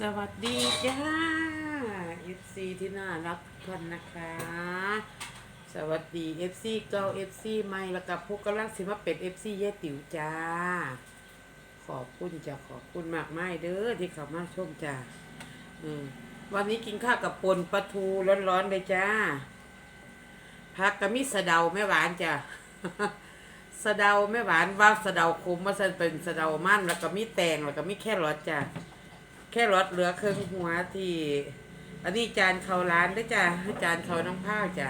สวัสดีจ้า FC ที่น่ารักทุกท่านนะคะ สวัสดี FC เก่า FC ใหม่แล้วกับพวกกำลังสิมาเป็น FC เย่ติ๋วจ้า ขอบคุณจ้าขอบคุณมากมายเด้อที่เข้ามาชมจ้าอืมวันนี้กินข้าวกับปนปลาทูร้อนๆเลยจ้าผักกะมิสะเดาแม่หวานจ้าสะเดาแม่หวานว่าสะเดาคุมมาเป็นสะเดามั่นแล้วก็มีแตงแล้วก็มีแค่รสจ้า แค่รสเหลือเครึ่องหัวที่ อันนี้จานเขาร้านด้วยจ้ะจานเขาน้องพ้าจ้ะ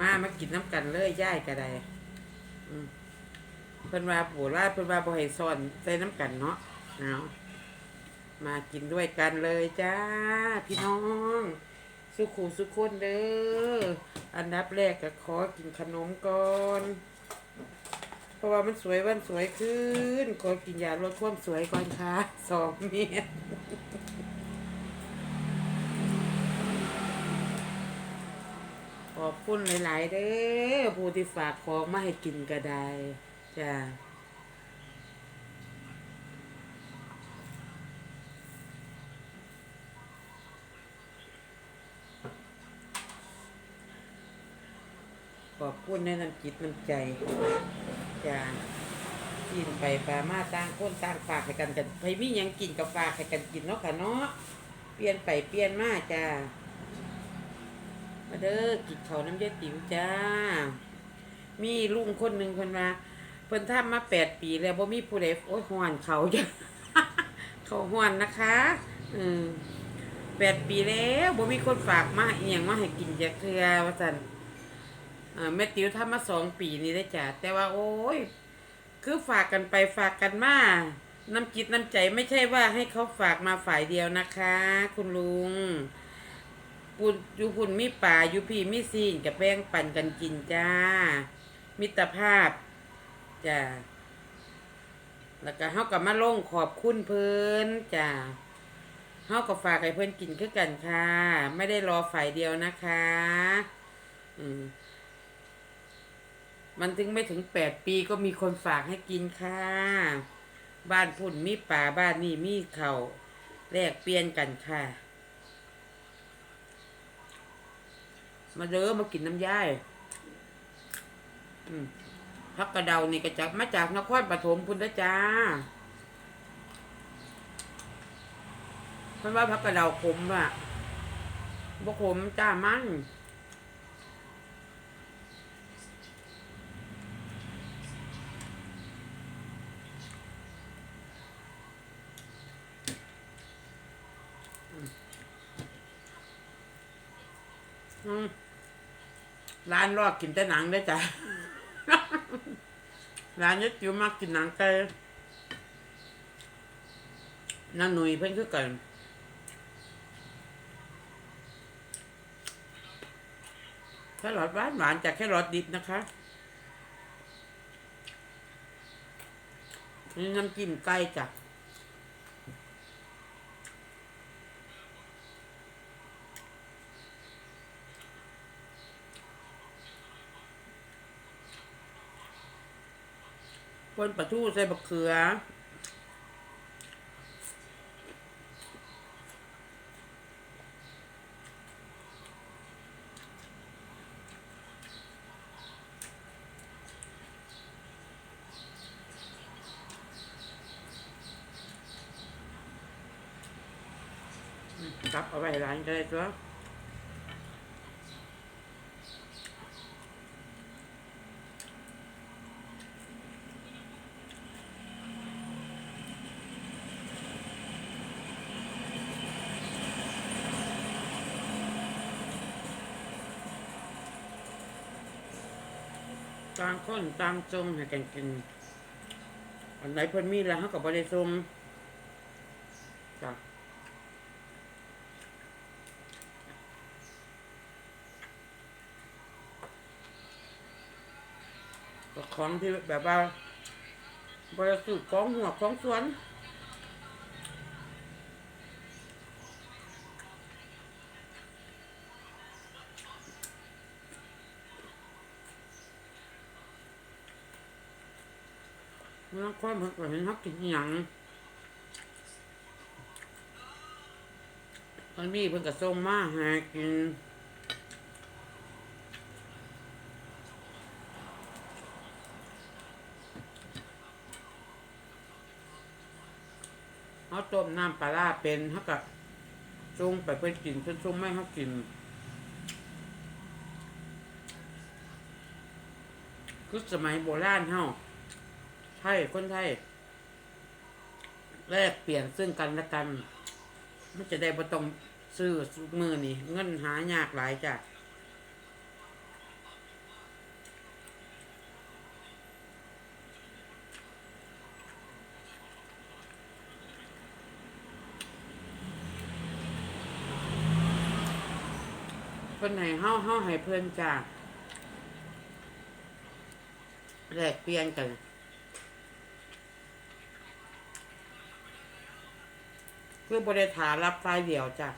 มามากินน้ำกันเลยย่ายก็ไดเพิ่นว่าปู่ว่าเพิ่นว่าบ่ให้ซ่อนใส่น้ำกันเนาะเอามากินด้วยกันเลยจ้า พี่น้อง สุขูสุขคนเด้ออันดับแรกก็ขอกินขนมก่อน เพราะว่ามันสวยวันสวยขึ้น ขอกินยาลดความสวยก่อนค่ะสองเม็ด คุณหลายๆเด้อผู้ที่ฝากของมาให้กินก็ได้จ้าขอบคุณในน้ำจิตน้ำใจจ้ากินไปปลามาต่างคนต่างฝากให้กันกันใครมีหยังกินกับฝากให้กันกินเนาะค่ะเนาะเปลี่ยนไปเปลี่ยนมาจ้า มาเด้อกินเขาน้ำเยาติ๋วจ้า มีลุงคนหนึ่งคนมาเพิ่นทำมาแปดปีแล้วบ่มีผู้ใดโอ้ยห้อนเขาจ้ะเขาห้อนนะคะอืมแปดปีแล้วบ่มีคนฝากมาเอียงมาให้กินจากเทือว่าซั่นอ่าแม่ติ๋วทำมาสองปีนี่ได้จ้ะแต่ว่า โอ้ย คือฝากกันไปฝากกันมาน้ำจิตน้ำใจไม่ใช่ว่าให้เขาฝากมาฝ่ายเดียวนะคะ คุณลุง ปุ่นอยู่พุ่นมีป่าอยู่พี่มีซีนกับแป้งปั่นกันกินจ้า มิตรภาพจ้าแล้วก็เฮากับมาลงขอบคุณเพิ่นจ้าเฮากับฝากให้เพิ่นกินคือกันค่ะ ไม่ได้รอฝ่ายเดียวนะคะ อืมมันถึงไม่ถึงแปดปีก็มีคนฝากให้กินค่ะ บ้านพุ่นมีป่าบ้านนี่มีเขาแลกเปลี่ยนกันค่ะ มาเด้อมากินน้ำย่ายพักกระเดานี่ก็จากมาจากนครปฐมพุทธจ้าเพราะว่าพักกระเดาขมอะบ่ขมจ้ามัน ร้านรอกกินแต่หนังได้อจ้ะ ร้านยึดอยู่มากกินหนังไก่น้าหนุ่ยเพิ่นคือกันแค่รอดหวานหวานจากแค่รอดดิบนะคะนี่น้ำจิ้มไก่จ้ะ ปนปลาทูใส่บะเขือกลับเอาไว้ร้านก็ได้ตัว ต่างคนต่างจงให้กันกิน อันไหนเพิ่นมีแล้วเขาก็บ่ได้ส่งจ้ะก็ของที่แบบว่าบริสุทธิ์ของหัวของสวน เมื่อความเห็นเห็นเขากินอหย่างมันมีเพิ่นก็ส่งมาหากินเขาต้มน้ำปลาร้าเป็นเขาก็ส่งไปเพิ่นกินเพิ่นส่งไม่เขากิน คือสมัยโบราณเฮา ไทยคนไทย แลกเปลี่ยนซึ่งกันและกัน มันจะได้บ่ต้องซื้อมือนี่เงินหายากหลายจ้ะเพิ่นให้เฮาเฮาให้เพิ่นจ้ะแลกเปลี่ยนกัน เพื่อบริฐานรับไฟเดียวจ้ะ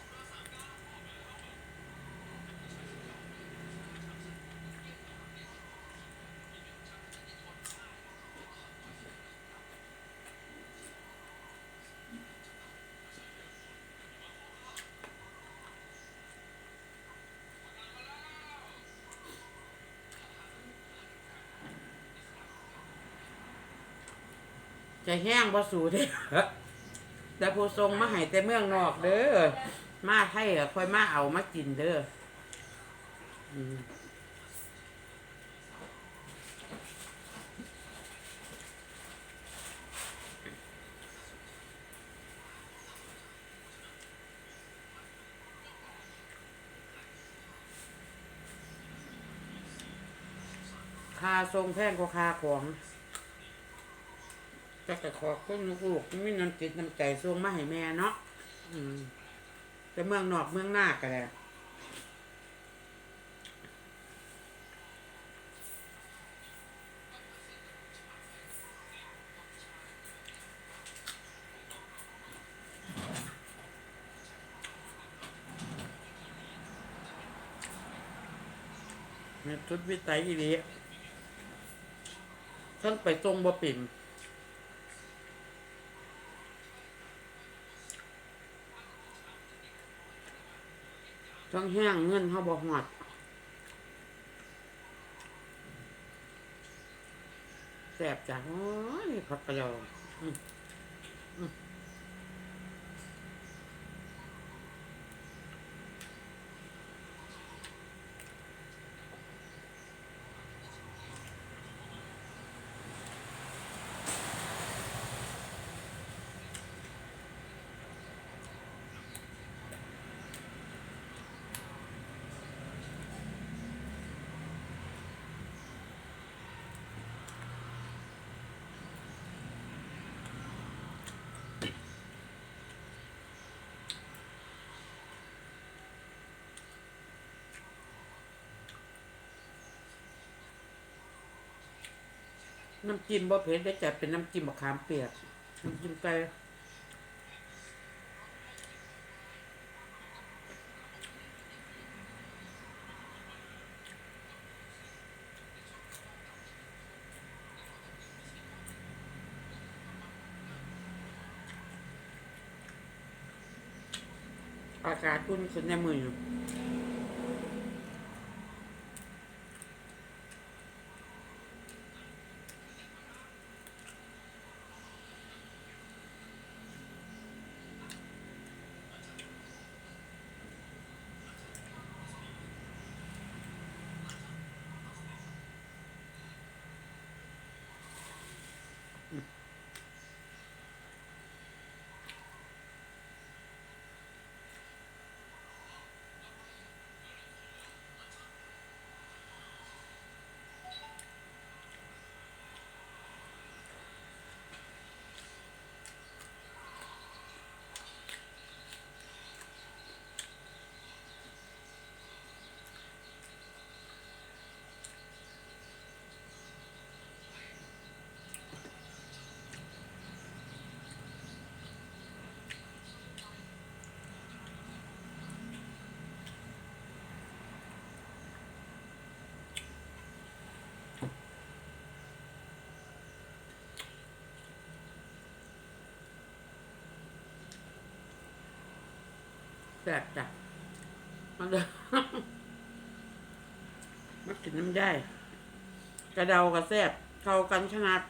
จะแห้งบ่สูเด้ แต่ผู้ทรงมาให้แต่เมืองนอกเด้อ มาไทยก็ค่อยมาเอามากินเด้ออืมค่าทรงแพงกว่าค่าของ ก็จะขอบคุณลูกๆมีน้ำจิตน้ำใจส่งมาให้แม่เนาะอืมแต่เมืองนอกเมืองหน้าก็แหละชุดวิสัยอีหลีท่านไปทรงบ่ปิ่ม ต้องแห้งเงินเขาบอกหอดแสบจังโอ้ยผักกระยออืมอืม น้ำจิ้มบ่เผ็ดได้จัดเป็นน้ำจิ้มมะขามเปียกน้ำจิ้มไก่อากาศอุ่นขึ้นในมืออยู่ ซ่บจ้ะมาเด้อมากินน้ำได้ กระเดากระแซ่บเข้ากันขนาด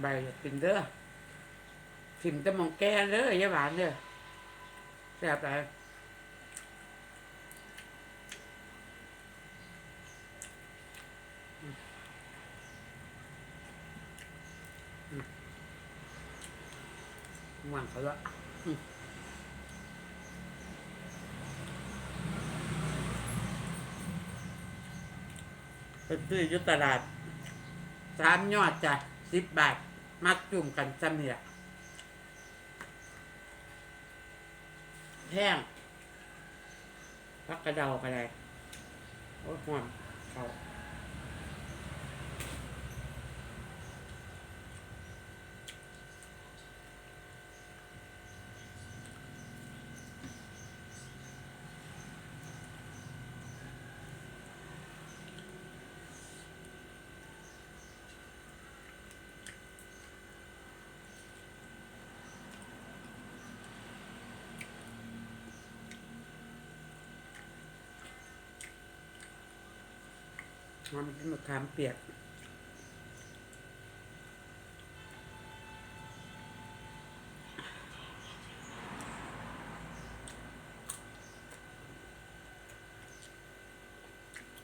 ใบกินเด้อถิ่มแตะมองแก่เด้อยายหวานเด้อแซ่บไปหวานเขาละไปซื้ออยุตลาดสามยอดจ้ะ สิบบาทมัดจุ่มกันจำเนี่ยแห้งพักกระเดาไปเลยโอ้ยหอมเขา หอมกินมะขามเปียก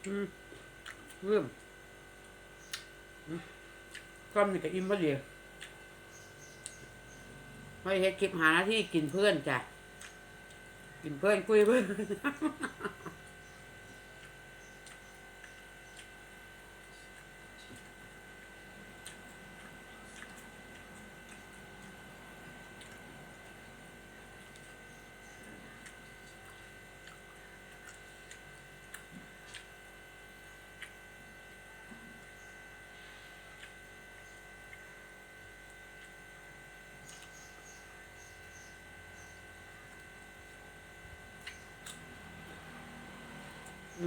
อืมเริ่มอืมก้อนนี่กับอิ่มพอดีไม่ใช่คลิปหาหน้าที่กินเพื่อนจ้ะ กินเพื่อนคุยเพื่อน ขอบ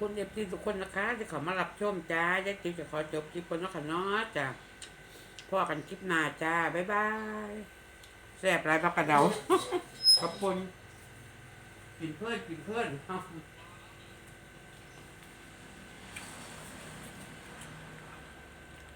คุณเอฟซีทุกคนนะคะ ที่เขามารับชมจ้ายายติ๋วจะขอจบคลิปคนนะคะเนาะจ้ะพ่อกันคลิปหน้าจ้า บ๊ายบายแซ่บไรพักกระเดาขอบคุณ กินเพื่อนกินเพื่อน